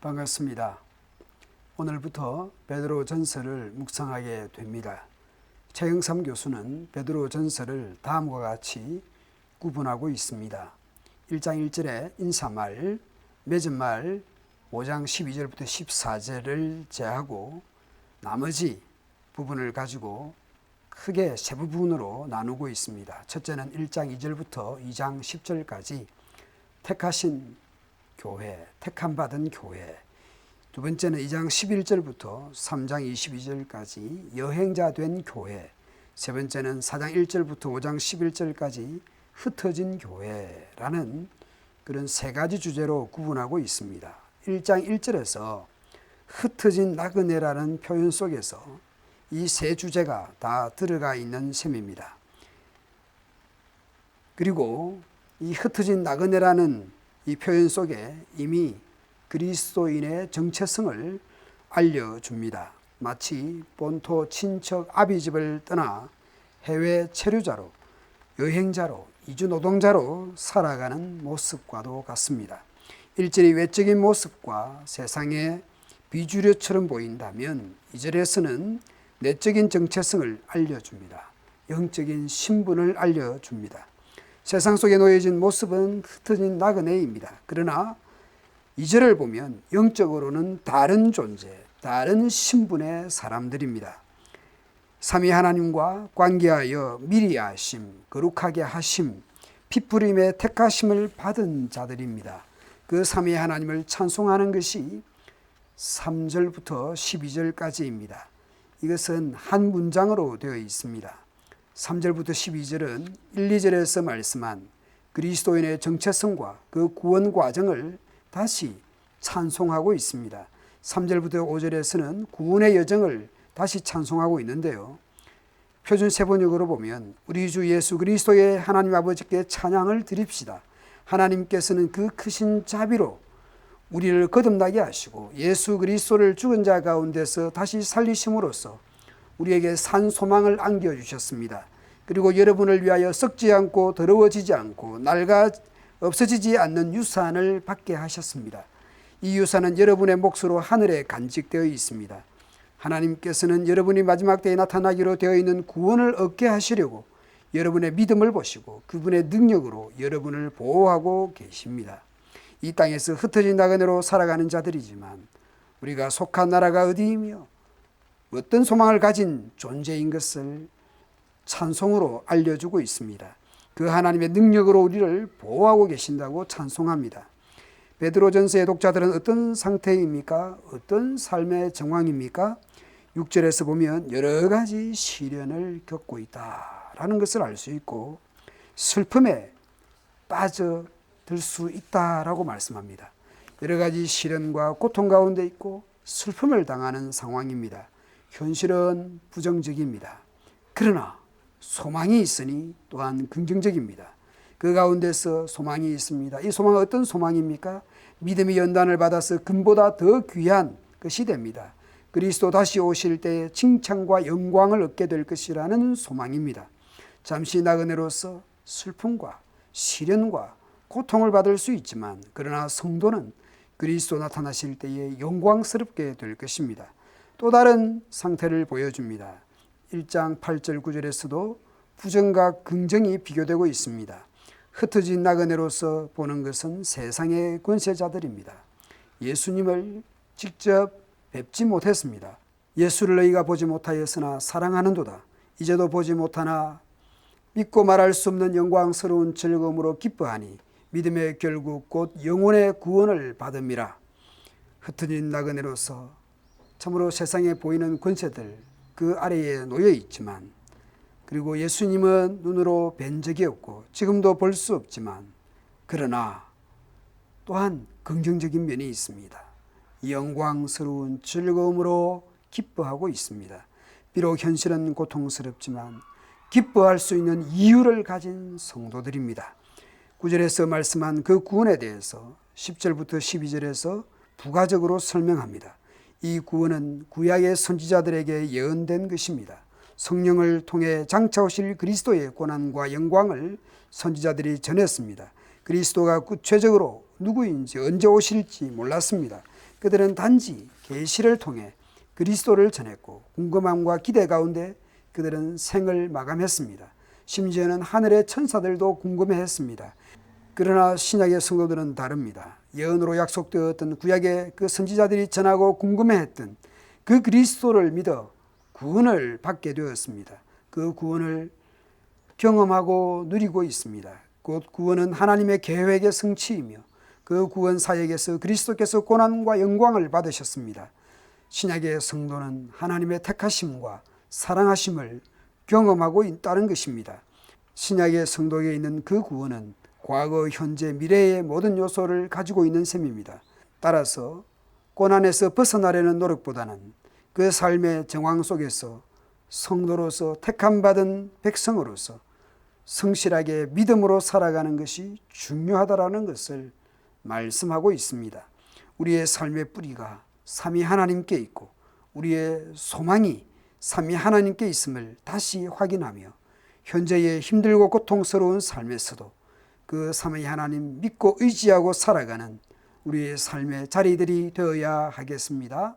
반갑습니다. 오늘부터 베드로 전서를 묵상하게 됩니다. 최영삼 교수는 베드로 전서를 다음과 같이 구분하고 있습니다. 1장 1절에 인사말, 맺은말 5장 12절부터 14절을 제하고 나머지 부분을 가지고 크게 세 부분으로 나누고 있습니다. 첫째는 1장 2절부터 2장 10절까지 택하신 교회, 택함 받은 교회. 두 번째는 2장 11절부터 3장 22절까지 여행자 된 교회. 세 번째는 4장 1절부터 5장 11절까지 흩어진 교회라는 그런 세 가지 주제로 구분하고 있습니다. 1장 1절에서 흩어진 나그네라는 표현 속에서 이 세 주제가 다 들어가 있는 셈입니다. 그리고 이 흩어진 나그네라는 이 표현 속에 이미 그리스도인의 정체성을 알려줍니다. 마치 본토 친척 아비집을 떠나 해외 체류자로 여행자로 이주 노동자로 살아가는 모습과도 같습니다. 일절이 외적인 모습과 세상의 비주류처럼 보인다면 이절에서는 내적인 정체성을 알려줍니다. 영적인 신분을 알려줍니다. 세상 속에 놓여진 모습은 흩어진 나그네입니다. 그러나 이절을 보면 영적으로는 다른 존재, 다른 신분의 사람들입니다. 삼위 하나님과 관계하여 미리 하심, 거룩하게 하심, 피부림의 택하심을 받은 자들입니다. 그 삼위 하나님을 찬송하는 것이 3절부터 12절까지입니다. 이것은 한 문장으로 되어 있습니다. 3절부터 12절은 1, 2절에서 말씀한 그리스도인의 정체성과 그 구원 과정을 다시 찬송하고 있습니다. 3절부터 5절에서는 구원의 여정을 다시 찬송하고 있는데요. 표준 세번역으로 보면 우리 주 예수 그리스도의 하나님 아버지께 찬양을 드립시다. 하나님께서는 그 크신 자비로 우리를 거듭나게 하시고 예수 그리스도를 죽은 자 가운데서 다시 살리심으로써 우리에게 산 소망을 안겨 주셨습니다. 그리고 여러분을 위하여 썩지 않고 더러워지지 않고 낡아 없어지지 않는 유산을 받게 하셨습니다. 이 유산은 여러분의 몫으로 하늘에 간직되어 있습니다. 하나님께서는 여러분이 마지막 때에 나타나기로 되어 있는 구원을 얻게 하시려고 여러분의 믿음을 보시고 그분의 능력으로 여러분을 보호하고 계십니다. 이 땅에서 흩어진 나그네로 살아가는 자들이지만 우리가 속한 나라가 어디이며 어떤 소망을 가진 존재인 것을 찬송으로 알려주고 있습니다. 그 하나님의 능력으로 우리를 보호하고 계신다고 찬송합니다. 베드로전서의 독자들은 어떤 상태입니까? 어떤 삶의 정황입니까? 6절에서 보면 여러 가지 시련을 겪고 있다라는 것을 알 수 있고 슬픔에 빠져들 수 있다라고 말씀합니다. 여러 가지 시련과 고통 가운데 있고 슬픔을 당하는 상황입니다. 현실은 부정적입니다. 그러나 소망이 있으니 또한 긍정적입니다. 그 가운데서 소망이 있습니다. 이 소망은 어떤 소망입니까? 믿음의 연단을 받아서 금보다 더 귀한 것이 됩니다. 그리스도 다시 오실 때 칭찬과 영광을 얻게 될 것이라는 소망입니다. 잠시 나그네로서 슬픔과 시련과 고통을 받을 수 있지만 그러나 성도는 그리스도 나타나실 때에 영광스럽게 될 것입니다. 또 다른 상태를 보여줍니다. 1장 8절 9절에서도 부정과 긍정이 비교되고 있습니다. 흩어진 나그네로서 보는 것은 세상의 권세자들입니다. 예수님을 직접 뵙지 못했습니다. 예수를 너희가 보지 못하였으나 사랑하는도다. 이제도 보지 못하나 믿고 말할 수 없는 영광스러운 즐거움으로 기뻐하니 믿음의 결국 곧 영혼의 구원을 받음이라. 흩어진 나그네로서 참으로 세상에 보이는 권세들 그 아래에 놓여 있지만 그리고 예수님은 눈으로 뵌 적이 없고 지금도 볼 수 없지만 그러나 또한 긍정적인 면이 있습니다. 영광스러운 즐거움으로 기뻐하고 있습니다. 비록 현실은 고통스럽지만 기뻐할 수 있는 이유를 가진 성도들입니다. 9절에서 말씀한 그 구원에 대해서 10절부터 12절에서 부가적으로 설명합니다. 이 구원은 구약의 선지자들에게 예언된 것입니다. 성령을 통해 장차 오실 그리스도의 고난과 영광을 선지자들이 전했습니다. 그리스도가 구체적으로 누구인지 언제 오실지 몰랐습니다. 그들은 단지 계시를 통해 그리스도를 전했고 궁금함과 기대 가운데 그들은 생을 마감했습니다. 심지어는 하늘의 천사들도 궁금해했습니다. 그러나 신약의 성도들은 다릅니다. 예언으로 약속되었던 구약의 그 선지자들이 전하고 궁금해했던 그 그리스도를 믿어 구원을 받게 되었습니다. 그 구원을 경험하고 누리고 있습니다. 곧 구원은 하나님의 계획의 성취이며 그 구원 사역에서 그리스도께서 고난과 영광을 받으셨습니다. 신약의 성도는 하나님의 택하심과 사랑하심을 경험하고 있다는 것입니다. 신약의 성도에 있는 그 구원은 과거, 현재, 미래의 모든 요소를 가지고 있는 셈입니다. 따라서 고난에서 벗어나려는 노력보다는 그 삶의 정황 속에서 성도로서 택함받은 백성으로서 성실하게 믿음으로 살아가는 것이 중요하다라는 것을 말씀하고 있습니다. 우리의 삶의 뿌리가 삼위 하나님께 있고 우리의 소망이 삼위 하나님께 있음을 다시 확인하며 현재의 힘들고 고통스러운 삶에서도 그 삼위 하나님 믿고 의지하고 살아가는 우리의 삶의 자리들이 되어야 하겠습니다.